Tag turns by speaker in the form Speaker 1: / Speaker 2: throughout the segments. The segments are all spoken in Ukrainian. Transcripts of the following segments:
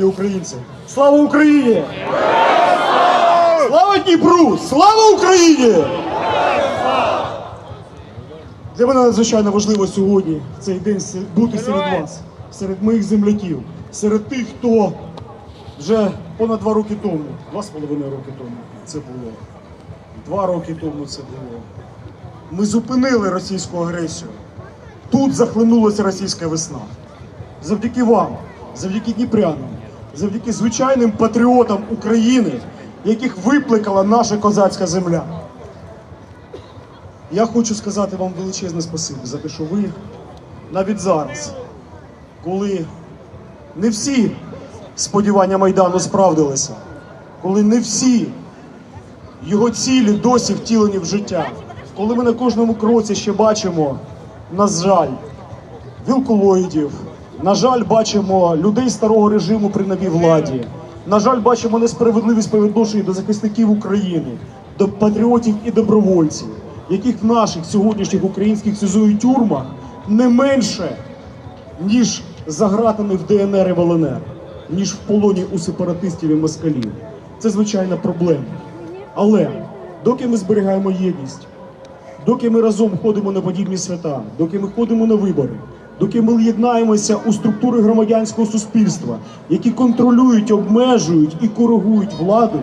Speaker 1: Українці! Слава Україні! Слава Дніпру! Слава Україні! Для мене надзвичайно важливо сьогодні в цей день бути серед вас, серед моїх земляків, серед тих, хто вже понад два роки тому, два з половиною роки тому це було. Два роки тому це було. Ми зупинили російську агресію. Тут захлинулася російська весна. Завдяки вам, завдяки дніпрянам, завдяки звичайним патріотам України, яких викликала наша козацька земля. Я хочу сказати вам величезне спасибі за те, що ви навіть зараз, коли не всі сподівання Майдану справдилися, коли не всі його цілі досі втілені в життя, коли ми на кожному кроці ще бачимо, на жаль, вілкулоїдів. На жаль, бачимо людей старого режиму при новій владі. На жаль, бачимо несправедливість по відношенню до захисників України, до патріотів і добровольців, яких в наших сьогоднішніх українських СІЗО і тюрмах не менше, ніж за в ДНР і в ЛНР, ніж в полоні у сепаратистів і москалів. Це звичайна проблема. Але доки ми зберігаємо єдність, доки ми разом ходимо на подібні свята, доки ми ходимо на вибори, доки ми єднаємося у структури громадянського суспільства, які контролюють, обмежують і коригують владу,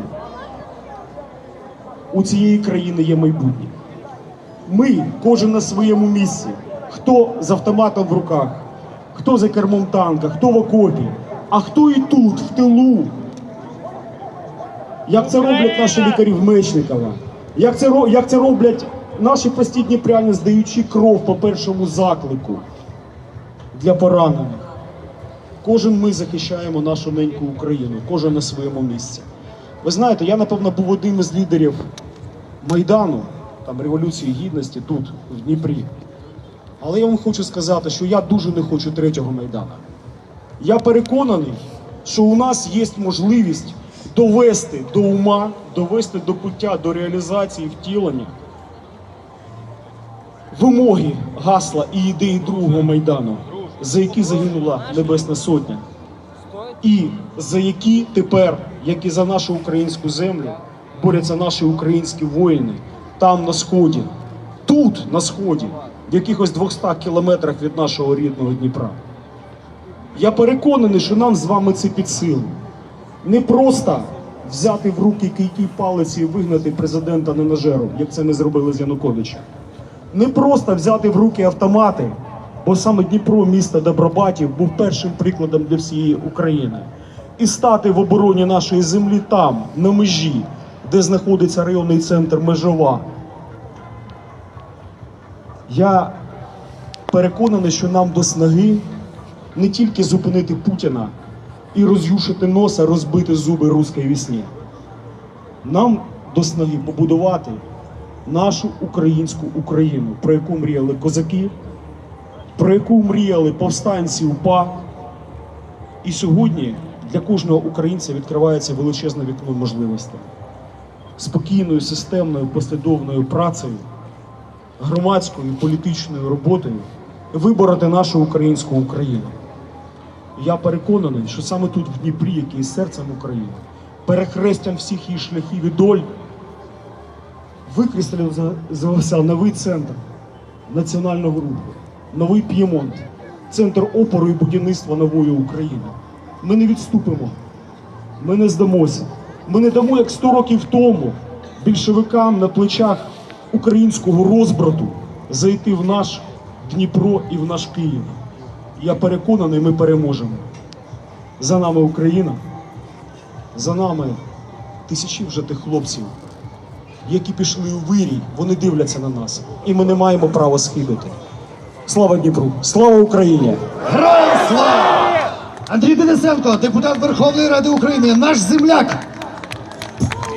Speaker 1: у цієї країни є майбутнє. Ми, кожен на своєму місці, хто з автоматом в руках, хто за кермом танка, хто в окопі, а хто і тут, в тилу, як це роблять наші лікарі в Мечникова, як це, як це роблять наші прості дніпряни, здаючи кров по першому заклику для поранених. Кожен ми захищаємо нашу неньку Україну, кожен на своєму місці. Ви знаєте, я, напевно, був одним із лідерів Майдану, там Революції Гідності тут, в Дніпрі. Але я вам хочу сказати, що я дуже не хочу третього Майдана. Я переконаний, що у нас є можливість довести до ума, довести до пуття, до реалізації втілення вимоги, гасла і ідеї другого майдану, за які загинула Небесна Сотня, і за які тепер, як і за нашу українську землю, борються наші українські воїни там на сході, тут на сході, в якихось 200 кілометрах від нашого рідного Дніпра. Я переконаний, що нам з вами це під силу. Не просто взяти в руки кийкий палець і вигнати президента ненажером, як це ми зробили з Януковичем. Не просто взяти в руки автомати, бо саме Дніпро, місто Добробатів, був першим прикладом для всієї України. І стати в обороні нашої землі там, на межі, де знаходиться районний центр Межова. Я переконаний, що нам до снаги не тільки зупинити Путіна і роз'юшити носа, розбити зуби руської вісні. Нам до снаги побудувати нашу українську Україну, про яку мріяли козаки, про яку мріяли повстанці УПА. І сьогодні для кожного українця відкривається величезне вікно можливостей. Спокійною, системною, послідовною працею, громадською політичною роботою вибороти нашу українську Україну. Я переконаний, що саме тут, в Дніпрі, який є серцем України, перехрестям всіх її шляхів і доль, викристалізувався новий центр національного руху, новий П'ємонт, центр опору і будівництва нової України. Ми не відступимо, ми не здамося. Ми не дамо, як 100 років тому, більшовикам на плечах українського розбрату зайти в наш Дніпро і в наш Київ. Я переконаний, ми переможемо. За нами Україна, за нами тисячі вже тих хлопців, які пішли у вирій, вони дивляться на нас, і ми не маємо права схибити. Слава Дніпру! Слава Україні!
Speaker 2: Героям слава! Андрій Денисенко, депутат Верховної Ради України, наш земляк.